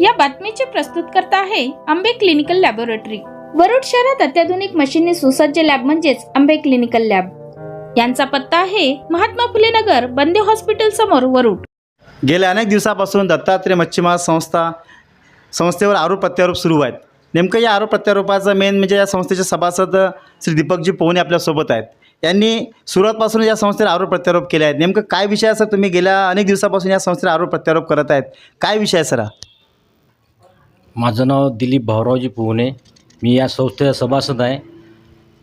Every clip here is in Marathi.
या बातमीचे प्रस्तुत करता आहे आंबे क्लिनिकल लॅबोरेटरी. वरुड शहरात अत्याधुनिक मशीनने सुसज्ज लॅब म्हणजेच आंबे क्लिनिकल लॅब. यांचा पत्ता आहे महात्मा फुले नगर बंदे हॉस्पिटल समोर वरुड. गेल्या अनेक दिवसापासून दत्तात्रय मच्छीमार संस्था संस्थेवर आरोप प्रत्यारोप सुरू आहेत. नेमकं या आरोप प्रत्यारोपाचं मेन म्हणजे या संस्थेचे सभासद श्री दीपकजी पोहणे आपल्यासोबत आहेत. यांनी सुरुवातपासून या संस्थेला आरोप प्रत्यारोप केले आहेत. नेमकं काय विषय आहे सर? तुम्ही गेल्या अनेक दिवसापासून या संस्थेला आरोप प्रत्यारोप करत आहेत. काय विषय आहे सर माझं नाव दिलीप भाऊरावजी पोहणे मी या संस्थेचा सभासद आहे.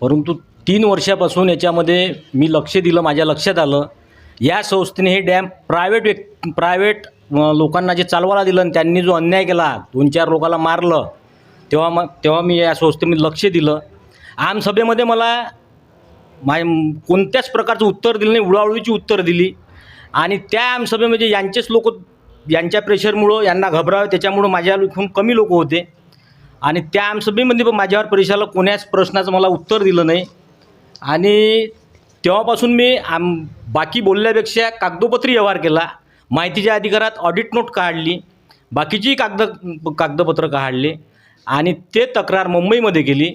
परंतु तीन वर्षापासून याच्यामध्ये मी लक्ष दिलं माझ्या लक्षात आलं या संस्थेने हे डॅम प्रायव्हेट व्यक् प्रायव्हेट लोकांना जे चालवायला दिलं आणि त्यांनी जो अन्याय केला दोन चार लोकाला मारलं तेव्हा मग तेव्हा मी या संस्थेमध्ये लक्ष दिलं. आमसभेमध्ये मला माय कोणत्याच प्रकारचं उत्तर दिलं नाही उडावळीची उत्तर दिली. आणि त्या आमसभेमध्ये यांचेच लोक यांच्या प्रेशरमुळं यांना घबरावं त्याच्यामुळं माझ्या खूप कमी लोक होते. आणि त्या आमसभेमध्ये म्हणजे पण माझ्यावर परीक्षाला कोण्याच प्रश्नाचं मला उत्तर दिलं नाही. आणि तेव्हापासून मी आम बाकी बोलल्यापेक्षा कागदोपत्री व्यवहार केला. माहितीच्या अधिकारात ऑडिट नोट काढली. बाकीची कागद कागदपत्रं काढली. आणि ते तक्रार मुंबईमध्ये केली.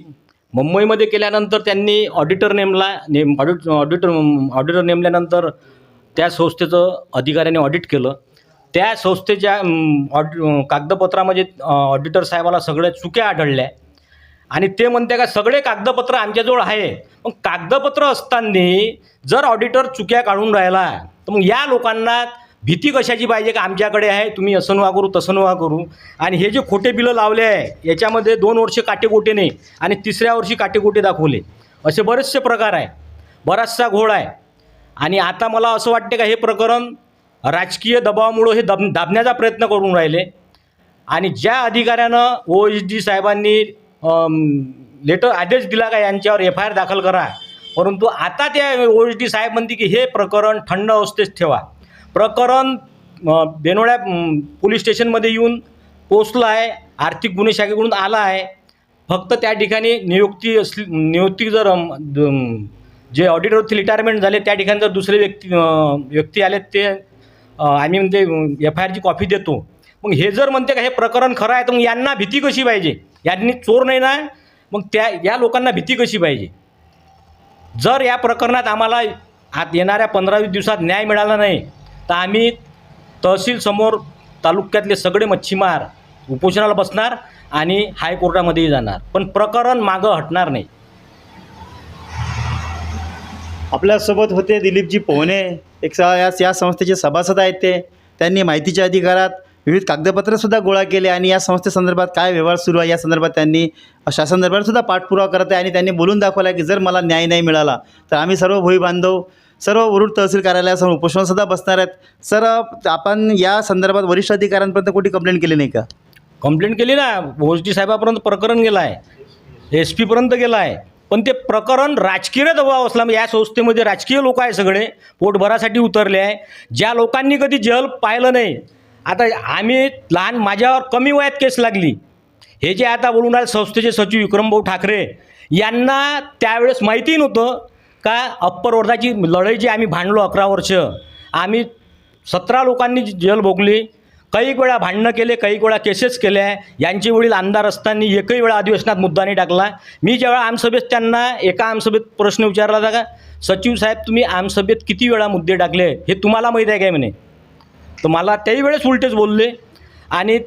मुंबईमध्ये केल्यानंतर त्यांनी ऑडिटर नेमला नेम ऑडिट ऑडिटर ऑडिटर नेमल्यानंतर त्या संस्थेचं अधिकाऱ्याने ऑडिट केलं. त्या संस्थेच्या ऑड कागदपत्रामध्ये ऑडिटर साहेबाला सगळ्या चुक्या आढळल्या. आणि ते म्हणते का सगळे कागदपत्र आमच्याजवळ आहे. मग कागदपत्र असताना जर ऑडिटर चुक्या काढून राहिला तर मग या लोकांना भीती कशाची पाहिजे का आमच्याकडे आहे तुम्ही असं नवा करू तसं नवा करू. आणि हे जे खोटे बिलं लावले आहे याच्यामध्ये दोन वर्ष काटेकोटे नाही आणि तिसऱ्या वर्षी काटेकोटे दाखवले. असे बरेचसे प्रकार आहे. बराचसा घोळ आहे. आणि आता मला असं वाटते का हे प्रकरण राजकीय दबावामुळं हे दब दाबण्याचा प्रयत्न करून राहिले. आणि ज्या अधिकाऱ्यानं ओ एच डी साहेबांनी लेटर आदेश दिला का यांच्यावर एफ आय आर दाखल करा. परंतु आता त्या ओ एच डी साहेब म्हणते की हे प्रकरण थंड अवस्थेत ठेवा. प्रकरण बेनोळ्या पोलीस स्टेशनमध्ये येऊन पोचलं आहे आर्थिक गुन्हे शाखेकडून आला आहे फक्त त्या ठिकाणी नियुक्ती असली नियुक्ती जर जे ऑडिटरवरती रिटायरमेंट झाले त्या ठिकाणी जर दुसरे व्यक्ती व्यक्ती आले ते आम्ही म्हणते एफ आय आरची कॉपी देतो. मग हे जर म्हणते का हे प्रकरण खरं आहे तर मग यांना भीती कशी पाहिजे? यांनी चोर नाही ना? मग त्या या लोकांना भीती कशी पाहिजे? जर या प्रकरणात आम्हाला आत येणाऱ्या पंधरा वीस दिवसात न्याय मिळाला नाही तर आम्ही तहसीलसमोर तालुक्यातले सगळे मच्छीमार उपोषणाला बसणार आणि हायकोर्टामध्येही जाणार. पण प्रकरण मागं हटणार नाही. आपल्यासोबत होते दिलीपजी पोहणे. एक स या या संस्थेचे सभासद आहेत ते. त्यांनी माहितीच्या अधिकारात विविध कागदपत्रंसुद्धा गोळा केले आणि या संस्थेसंदर्भात काय व्यवहार सुरू आहे या संदर्भात त्यांनी शासन पाठपुरावा करत आहे आणि त्यांनी बोलून दाखवला की जर मला न्याय नाही मिळाला तर आम्ही सर्व भोई बांधव सर्व वरुड तहसील कार्यालयासमोर उपोषणसुद्धा बसणार आहेत. सर आपण या संदर्भात वरिष्ठ अधिकाऱ्यांपर्यंत कुठे कंप्लेंट केली नाही का? कंप्लेंट केली ना ओएसडी साहेबापर्यंत प्रकरण गेलं आहे एस पीपर्यंत गेलं आहे पण ते प्रकरण राजकीय दबाव असला या संस्थेमध्ये राजकीय लोक आहे सगळे पोटभरासाठी उतरले आहे. ज्या लोकांनी कधी जल पाहिलं नाही आता आम्ही लहान माझ्यावर कमी वयात केस लागली. हे जे आता बोलून राहिले संस्थेचे सचिव विक्रमभाऊ ठाकरे यांना त्यावेळेस माहिती नव्हतं का अप्पर वर्धाची लढाई जी आम्ही भांडलो अकरा वर्ष आम्ही सतरा लोकांनी जेल भोगली काही वेळा भांडणं केले काही वेळा केसेस केल्या. यांचे वडील आमदार असताना एकही वेळा अधिवेशनात मुद्दा नाही टाकला. मी ज्यावेळा आमसभेत त्यांना एका आमसभेत प्रश्न विचारला होता का सचिव साहेब तुम्ही आमसभेत किती वेळा मुद्दे टाकले? हे तुम्हाला माहीत आहे काय म्हणे? तर मला त्याही वेळेस उलटेच बोलले. आणि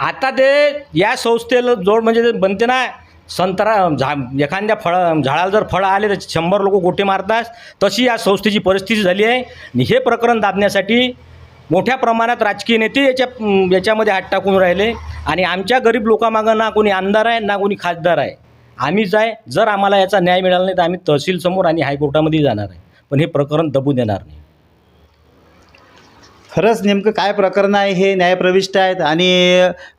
आता ते या संस्थेला जोड म्हणजे बनते ना संत्रा झा एखाद्या फळ झाडाला जर फळं आले तर शंभर लोक गोटे मारतात. तशी या संस्थेची परिस्थिती झाली आहे. आणि हे प्रकरण दाबण्यासाठी मोठ्या प्रमाणात राजकीय नेते याच्या याच्यामध्ये हात टाकून राहिले. आणि आमच्या गरीब लोकांमागं ना कोणी आमदार आहे ना कोणी खासदार आहे. आम्हीच आहे जर आम्हाला याचा न्याय मिळाला नाही तर आम्ही तहसीलसमोर आणि हायकोर्टामध्ये जाणार आहे. पण हे प्रकरण दबू देणार नाही. खरंच नेमकं काय प्रकरण आहे? हे न्यायप्रविष्ट आहेत आणि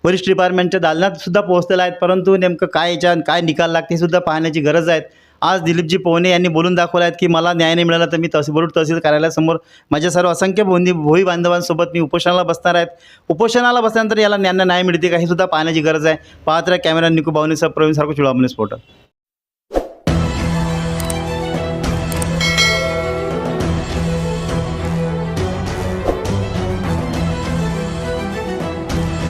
वरिष्ठ डिपार्टमेंटच्या दालनात सुद्धा पोहोचलेलं आहेत. परंतु नेमकं काय याच्या काय निकाल लागते हे सुद्धा पाहण्याची गरज आहे. आज दिलीपजी पोहणे यांनी बोलून दाखवलं आहेत की मला न्याय नाही मिळाला तर मी तहसील वरुड तहसील कार्यालयासमोर माझ्या सर्व असंख्य भोंदी भोई बांधवांसोबत मी उपोषणाला बसणार आहेत. उपोषणाला बसल्यानंतर याला ज्ञान न्याय मिळते का हे सुद्धा पाहण्याची गरज आहे. पाहत राहा कॅमेरा निकू बावनेसह प्रवीण सारखं चुळामने स्फोट